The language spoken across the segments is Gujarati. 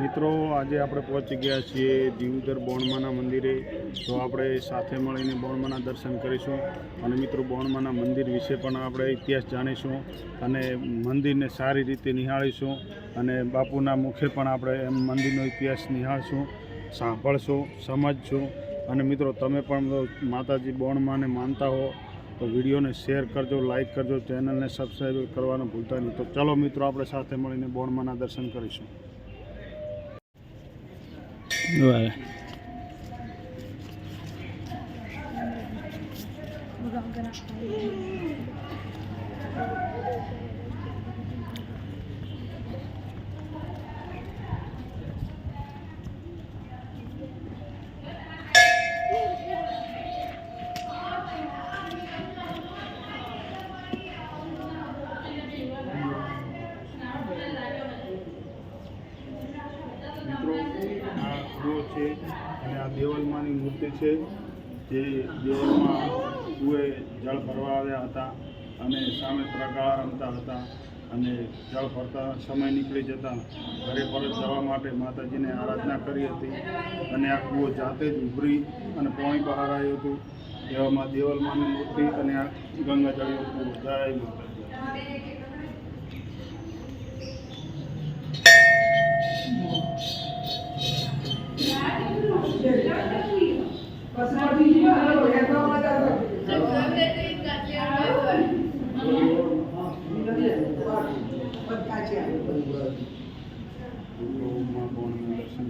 મિત્રો, આજે આપણે પહોંચી ગયા છીએ દીવદર બોણમાના મંદિરે. તો આપણે સાથે મળીને બોણમાના દર્શન કરીશું. અને મિત્રો, બોણમાના મંદિર વિશે પણ આપણે ઇતિહાસ જાણીશું અને મંદિરને સારી રીતે નિહાળીશું. અને બાપુના મુખે પણ આપણે એમ મંદિરનો ઇતિહાસ નિહાળશું, સાંભળશું, સમજશું. અને મિત્રો, તમે પણ માતાજી બોણમાને માનતા હો, તો વિડીયોને શેર કરજો, લાઈક કરજો, ચેનલને સબસ્ક્રાઈબ કરવાનું ભૂલતા નહીં. તો ચલો મિત્રો, આપણે સાથે મળીને બોણમાના દર્શન કરીશું. મિત્રો આ કૂવો છે અને આ દેવલમાંની મૂર્તિ છે, જે દેવલમાં કુએ જળ ભરવા આવ્યા હતા અને સામે પ્રગાળા રમતા હતા અને જળ ભરતા સમય નીકળી જતા ઘરે પરત જવા માટે માતાજીને આરાધના કરી હતી અને આ કૂવો જાતે જ ઉભરી અને પાણી બહાર આવ્યું હતું. એવામાં દેવલમાંની મૂર્તિ અને આ ગંગાજળીયો કૂવો જય માતાજી દર્શન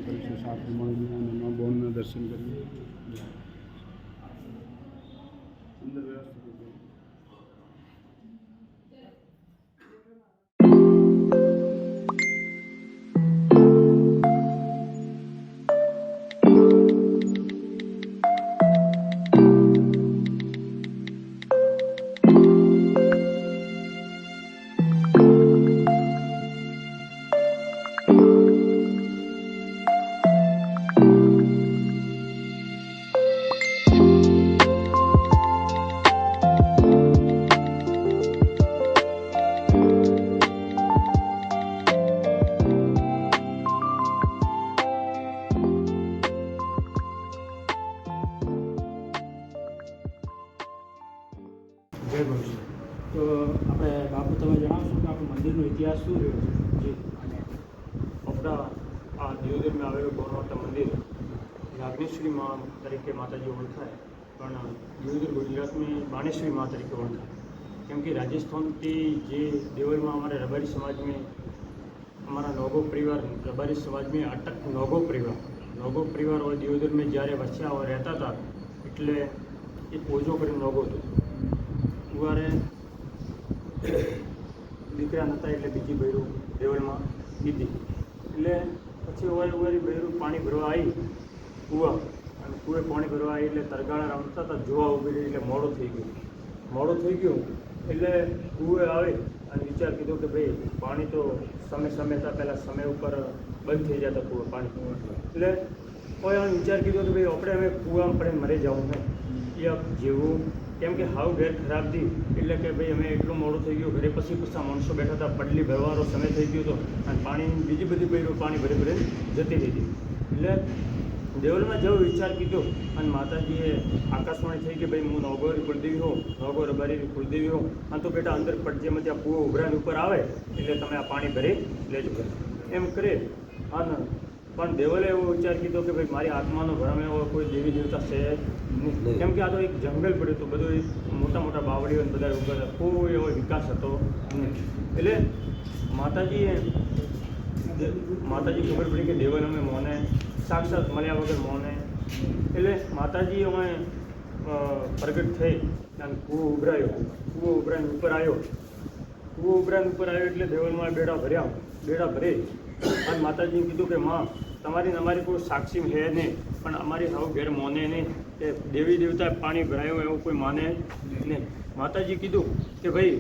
કરીશું સાથે મળીને દર્શન કરીએ. ઇતિહાસ શું રહ્યો છે? જે. આપણા આ દેવદેવમાં આવેલું ગૌરવતા મંદિર નાગનેશ્વરી મા તરીકે માતાજી ઓળખાય, પણ દેવદેવ ગુજરાતની બાણેશ્વરી મા તરીકે ઓળખાય. કેમ કે રાજસ્થાનથી જે દેવલમાં અમારે રબારી સમાજમાં અમારા નોગો પરિવાર, રબારી સમાજમાં અટક નોગો પરિવાર નોગો પરિવાર હોય દેવદરમાં જ્યારે વચ્ચે હોય રહેતા હતા, એટલે એ પોજો કરીને નોગો હતો. ત્યારે દીકરા નહોતા એટલે બીજી બૈરું દેવળમાં દીધી. એટલે પછી ઓવારી ઓવારી બૈરું પાણી ભરવા આવી કૂવા. અને કૂવે પાણી ભરવા આવી એટલે તરગાળા રમતા હતા, જોવા ઊભી રહી એટલે મોડું થઈ ગયું. મોડું થઈ ગયું એટલે કૂવે આવે અને વિચાર કીધો કે ભાઈ પાણી તો સમય સમયતા પહેલાં સમય ઉપર બંધ થઈ જતા કૂવા પાણી. એટલે કોઈ વિચાર કીધો કે ભાઈ આપણે હવે કૂવામાં પડે મરી જવું ને એ જેવું કેમ કે હાવ ઘેર ખરાબ હતી. એટલે કે ભાઈ અમે એટલું મોડું થઈ ગયું. ઘરે પછી પછી માણસો બેઠા હતા પડલી ભરવાનો સમય થઈ ગયો હતો અને પાણી, બીજી બધી બૈરો પાણી ભરી ભરી જતી રહી હતી. એટલે દેવલમાં જેવો વિચાર કીધો અને માતાજીએ આકાશવાણી થઈ કે ભાઈ, હું નવગોરી કુળદેવી હોઉં નવગો રબારી કુળદેવી હોઉં. અને તો બેટા અંદર પડજેમાં ત્યાં કૂવો ઉભરાની ઉપર આવે, એટલે તમે આ પાણી ભરી લેજો. એમ કરે. અને પણ દેવલે એવો વિચાર કીધો કે ભાઈ મારી આત્માનો ભ્રમ એવો કોઈ દેવી દેવતા છે નહીં. કેમ કે આ તો એક જંગલ પડ્યું હતું બધું મોટા મોટા બાવળીઓ ને બધા ઉપર કોઈ એવો વિકાસ હતો એટલે માતાજીએ માતાજી ખબર પડી કે દેવલ અમે મોને સાક્ષાત મળ્યા વગર મોને. એટલે માતાજી અમે પ્રગટ થઈ અને કૂવો ઉભરાયો. કૂવો ઉભરાઈને ઉપર આવ્યો. કૂવો ઉભરાઈને ઉપર આવ્યો એટલે દેવલમાં બેડા ભર્યા બેડા ભરે. અને માતાજીએ કીધું કે માં તમારી અમારી કોઈ સાક્ષી હે નહીં પણ અમારી હવે ઘેર મોને નહીં કે દેવી દેવતા પાણી ભરાયું એવું કોઈ માને નહીં. માતાજી કીધું કે ભાઈ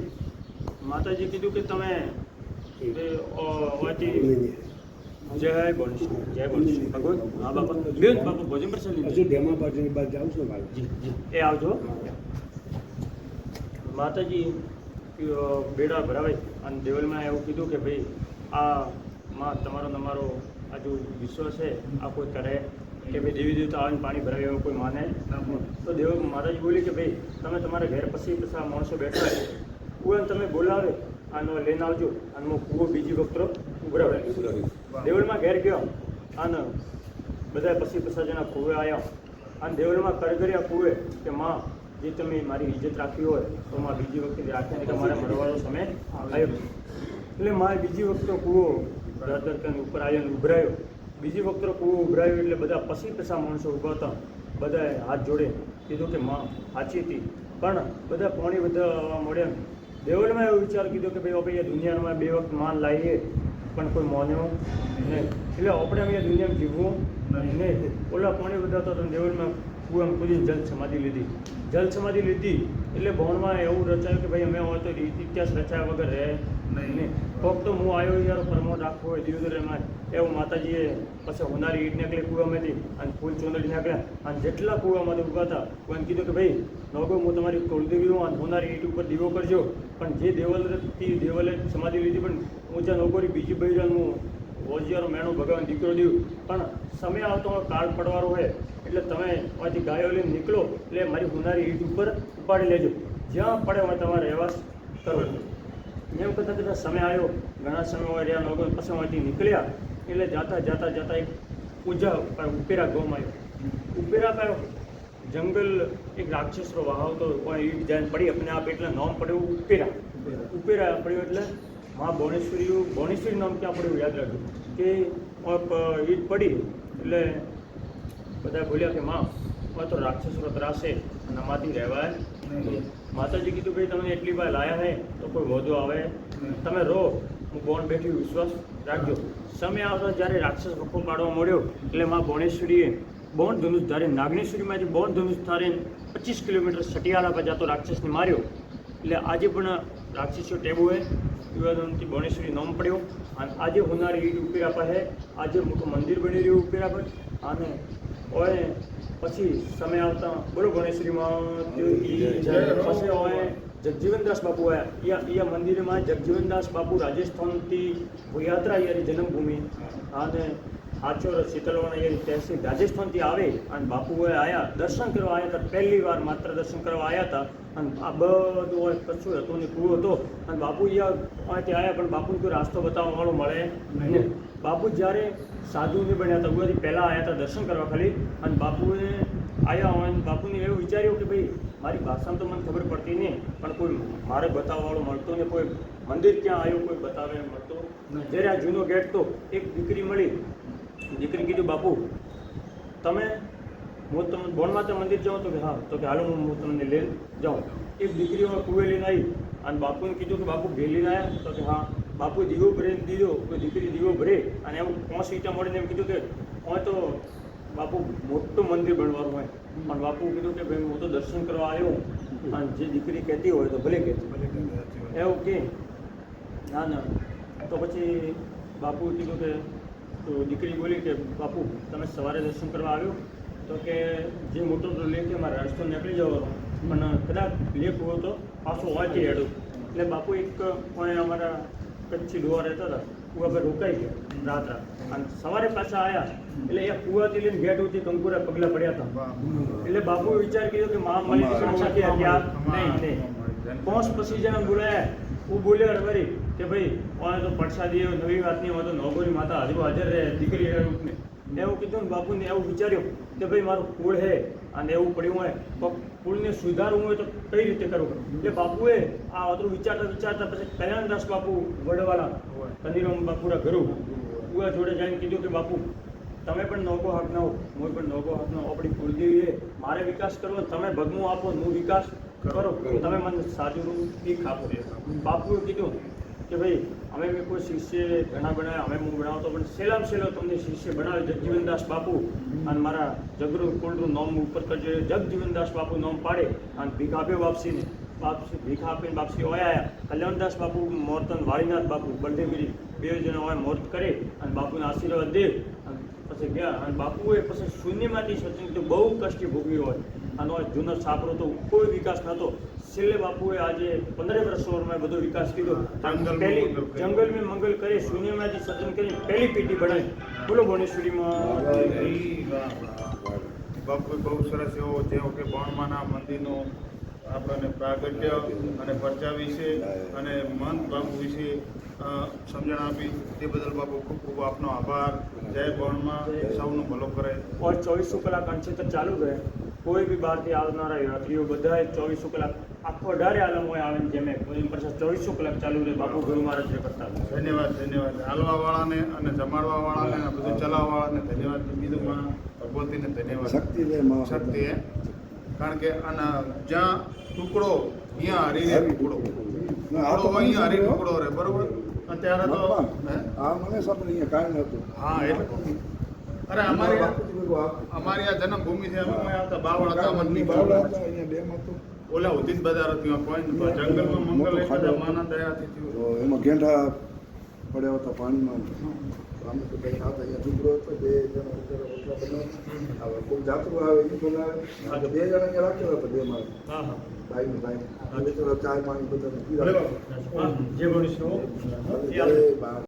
માતાજી કીધું કે તમે જય ગણેશ જય ગણેશ ભગવાન હા બાપા બેન બાપા ભોજન પર ચાલી હજુ ડેમા પાર્ટીની બાદ જાઉં છું ભાઈ. એ આવજો. માતાજી બેડા ભરાવે. અને દેવલમાં એવું કીધું કે ભાઈ આ માં તમારો તમારો આ જો વિશ્વ છે, આ કોઈ કરે કે ભાઈ દેવી દેવતા આવીને પાણી ભરાવે એવું કોઈ માને? તો દેવ મહારાજ બોલી કે ભાઈ, તમે તમારા ઘેર પછી પછા માણસો બેઠા કુવાને તમે બોલાવે, આનો લઈને આવજો. હું કૂવો બીજી વખત ઉભરાવે. દેવળમાં ઘેર ગયો. અને બધા પછી પછા જણા કૂવે આવ્યા અને દેવળમાં કરગર્યા કૂવે કે માં, જે તમે મારી ઇજ્જત રાખી હોય, તો માં બીજી વખતે રાખ્યા કે મારે મરવાનો સમય આવ્યો. એટલે મારે બીજી વખતે કૂવો કરીને ઉપર આવ્યો ઉભરાયો. બીજી વખત કૂવો ઉભરાયો એટલે બધા પસી પસા માણસો ઊભા હતા. બધાએ હાથ જોડે કીધું કે માં સાચી હતી. પણ બધા પાણી બધા મળ્યા. દેવલમાં એવો વિચાર કીધો કે ભાઈ આપણે દુનિયામાં બે વખત માન લાવીએ પણ કોઈ માન્યો નહીં. એટલે આપણે અહીંયા દુનિયામાં જીવવું નહીં. ઓલા પાણી બધા હતા તો દેવળમાં કુવામાં કૂદીને જલ સમાધિ લીધી. જલ સમાધિ લીધી એટલે ભવનમાં એવું રચાયું કે ભાઈ અમે હોય તો ઇતિહાસ રચાયા વગર રહે. નહીં ફક્ત હું આવ્યો યાર પ્રમોદ રાખવો હોય દિવસ ધીરે એમાં એવું માતાજીએ પછી હોનારી ઈટ નીકળી કૂવામાંથી અને ફૂલ ચોંદડી નીકળ્યા. અને જેટલા કૂવામાંથી હતા એમ કીધું કે ભાઈ, નોગો, હું તમારી કુળદેવી હું અને હોનારી ઈટ ઉપર દીવો કરજો. પણ જે દેવલથી દેવલે સમાધિ લીધી, પણ હું ત્યાં નોકરી બીજી બૈરાન હું ઓજિયારો મેણો ભગવાન દીકરો દીવ પણ સમય આવતો કાર્ડ પડવાનો હોય, એટલે તમે અહીંથી ગાયો લઈને નીકળો, એટલે મારી હુનારી ઈટ ઉપર ઉપાડી લેજો. જ્યાં પડે હોય તમારે રહેવાસ કરો એમ કદાચ કદાચ સમય આવ્યો. ઘણા સમય હોય રહ્યા લોકો અહીંથી નીકળ્યા. એટલે જાતા જાતા જાતા એક પૂજા ઉપેરા ગોમ આવ્યો. ઉપેરા કયો જંગલ એક રાક્ષસનો વહાવતો પણ એ જાય પડી આપણે આપ એટલે નામ પડ્યું ઉપેરા ઉપેરા પડ્યું એટલે મા ભુવનેશ્વરી ભુવનેશ્વરી નામ ક્યાં પડ્યું યાદ રાખજો. કે ઈદ પડી એટલે બધા બોલ્યા કે માં તો રાક્ષસરો ત્રાસે અને આમાંથી રહેવાય. માતાજી કીધું ભાઈ તમે એટલી વાર લાયા હે તો કોઈ વધુ આવે. તમે રહો. હું બોન બેઠી વિશ્વાસ રાખજો. સમય આવતા જ્યારે રાક્ષસ ભક્કો પાડવા મળ્યો, એટલે માં ભોણેશ્વરીએ બોન ધનુષ ધારે જે બોન ધનુષ ધારે પચીસ કિલોમીટર સટિયાળા પર જતો રાક્ષસને માર્યો. એટલે આજે પણ રાક્ષસો ટેબુ હે. વિવાદનથી ભુવનેશ્વરી નામ પડ્યો. અને આજે હોનારી ઈટ ઉપેરા પાસે આજે મોટું મંદિર બની રહ્યું ઉપેરા પર. અને ઓય પછી સમય આવતા બોલો પછી ઓય જગજીવનદાસ બાપુ આવ્યા. યા યા મંદિરમાં જગજીવનદાસ બાપુ રાજસ્થાનથી યાત્રા યારી જન્મભૂમિ અને આચોર શીતલવાણ યારી તહેસીલ રાજસ્થાનથી આવે અને બાપુ આવ્યા દર્શન કરવા આવ્યા હતા. પહેલી વાર માત્ર દર્શન કરવા આવ્યા હતા. અને આ બધું હોય કશું હતું ને કૂવો હતો. અને બાપુ અહીંયા અહીંથી આવ્યા પણ બાપુને કોઈ રાસ્તો બતાવવા વાળો મળે નહીં. બાપુ જ્યારે સાધુને બન્યા હતા ઉગાથી પહેલાં આવ્યા હતા દર્શન કરવા ખાલી. અને બાપુએ આવ્યા હોય અને બાપુને એવું વિચાર્યું કે ભાઈ, મારી ભાષામાં તો મને ખબર પડતી નહીં, પણ કોઈ મારે બતાવવાવાળો મળતો ને કોઈ મંદિર ક્યાં આવ્યું, કોઈ બતાવે મળતો. જ્યારે આ જૂનો ગેટ તો એક દીકરી મળી. દીકરી કીધું, બાપુ, તમે હું તમે બોણમાતા મંદિર જાઓ તો કે, હા. તો કે, હાલો, હું હું તમને લઈને જાઉં. એક દીકરીઓ કુવેલી આવી. અને બાપુને કીધું કે, બાપુ ભેલી આવ્યા. તો કે, હા. બાપુ દીવો ભરે દીધો, કોઈ દીકરી દીવો ભરે અને એમ પાંચ સીટા મળીને એમ કીધું કે હવે તો બાપુ મોટું મંદિર બનવાનું હોય. પણ બાપુ કીધું કે ભાઈ, હું તો દર્શન કરવા આવ્યો અને જે દીકરી કહેતી હોય તો ભલે કહેતી ભલે એવું કે? ના ના. તો પછી બાપુ કીધું કે, તો દીકરી બોલી કે, બાપુ, તમે સવારે દર્શન કરવા આવ્યો? તો કે જે મોટો તો લેક છે મારે રસ્તો નીકળી જવાનો. પણ કદાચ લેક હોય તો પાછો વાંચી હેડું. એટલે બાપુ એક કોઈ અમારા કચ્છી ડોવા રહેતા હતા. કુવા પર રોકાઈ ગયા રાત રાત. અને સવારે પાછા આવ્યા એટલે એ કુવાથી લઈને ગેટ ઉઠી કંકુરા પગલા પડ્યા હતા. એટલે બાપુ વિચાર કર્યો કે મા મળી સાક્ષાત ત્યાં. નહીં નહીં. પાંચ પછી જેને બોલાયા હું બોલ્યો અરવરી કે ભાઈ ઓને તો પડસાદી નવી વાત નહીં હોય તો નોકરી માતા હજુ હાજર રહે દીકરી એ રૂપને એવું કીધું ને બાપુને એવું વિચાર્યું કે ભાઈ મારું કુળ હે અને એવું પડ્યું હોય તો કુળને સુધારવું હોય તો કઈ રીતે કરવું એટલે બાપુએ આ અતરું વિચારતા વિચારતા પછી કલ્યાણદાસ બાપુ વડવાળા કનીરામ બાપુરા ઘરું ઉવા જોડે જઈને કીધું કે બાપુ, તમે પણ નોકો હક ના હો પણ નોકો હક ના હો. આપણી કુળદેવી મારે વિકાસ કરવો, તમે ભગમું આપો, હું વિકાસ કરો તમે મને સાચું રૂપ આપો બાપુએ કીધું કે ભાઈ, અમે બી કોઈ શિષ્ય ઘણા બનાવ્યા અમે હું બનાવતો પણ સેલામ સેલો તમને શિષ્ય બનાવે, જગજીવનદાસ બાપુ. અને મારા જગરૂ કુળનું નામ ઉપર કરજો જગજીવનદાસ બાપુ નામ પાડે અને ભીખ આપ્યો વાપસીને. બાપસી ભીખ આપીને બાપસી ઓયા આયા. કલ્યાણદાસ બાપુ, મોર્તન વાળીનાથ બાપુ, બળદેવગીરી. બે જણા હોય, મોર્ત કરે અને બાપુને આશીર્વાદ દે. પછી ગયા. અને બાપુએ પછી શૂન્યમાંથી સચિન તો બહુ કષ્ટી ભોગવી હોય. અને આ જૂનો છાપરો તો કોઈ વિકાસ નહોતો. છેલ્લે બાપુએ આજે પંદરે વર્ષોમાં બધો વિકાસ કીધો જંગલ પહેલી. જંગલ મેં મંગલ કરે શૂન્યમાંથી સર્જન કરી પહેલી પેટી બનાવી. બોલો ભુવનેશ્વરીમાં. બાપુ બહુ સરસ એવો જેવો કે બણમાના મંદિરનો આપણને પ્રાગટ્ય અને પરચા વિશે અને મન બાપુ વિશે સમજણ આપી. તે બદલ બાપુ ખૂબ ખૂબ આપનો આભાર. જય બણમાં. સૌનું ભલો કરે. ઓર ચોવીસો કલાક અંશેતર ચાલુ રહે. કોઈ બી બહારથી આવનારા યાત્રીઓ બધાએ ચોવીસો કલાક આખો અઢારે આલમોએ આવે જેમ જેમે કોઈ પ્રસાદ ચોવીસો કલાક ચાલુ રહે બાપુ ગુરુ મહારાજ જે કરતા ધન્યવાદ ધન્યવાદ. હાલવા વાળાને અને જમાડવા વાળાને અને બધું ચલાવવા વાળાને ધન્યવાદ. બીજું માં ભગવતીને ધન્યવાદ. શક્તિ દે શક્તિ હે કારણ કે અને જ્યાં ટુકડો અહીંયા હરીને ટુકડો. અહીંયા હરી ટુકડો રહે બરોબર? અત્યારે તો હા? મને સાંભળે અહીંયા કાંઈ નહોતું. હા એટલે અરે અમારી અમારી આ જન્મભૂમિ છે અમે આવતા બાવળ હતા અમને નહીં બાવળા. હતા, અહીંયા ડેમ હતો. ઓલા ઉદિત બજાર હતું કોઈ. જંગલમાં મંગલ એક હતા. માના દયાથી થયું. એમાં ગેંડા પડ્યા હતા પાણીમાં. અમે તો કંઈ આવતા અહીંયા છોકરો હતો બે જણા રોટલા બનાવે હવે કોઈ જાતરું આવે એ બનાવે બે જણા અહીંયા રાખેલા હતા બે હા ભાઈ ને ભાઈ ચાય પાણી જે બા-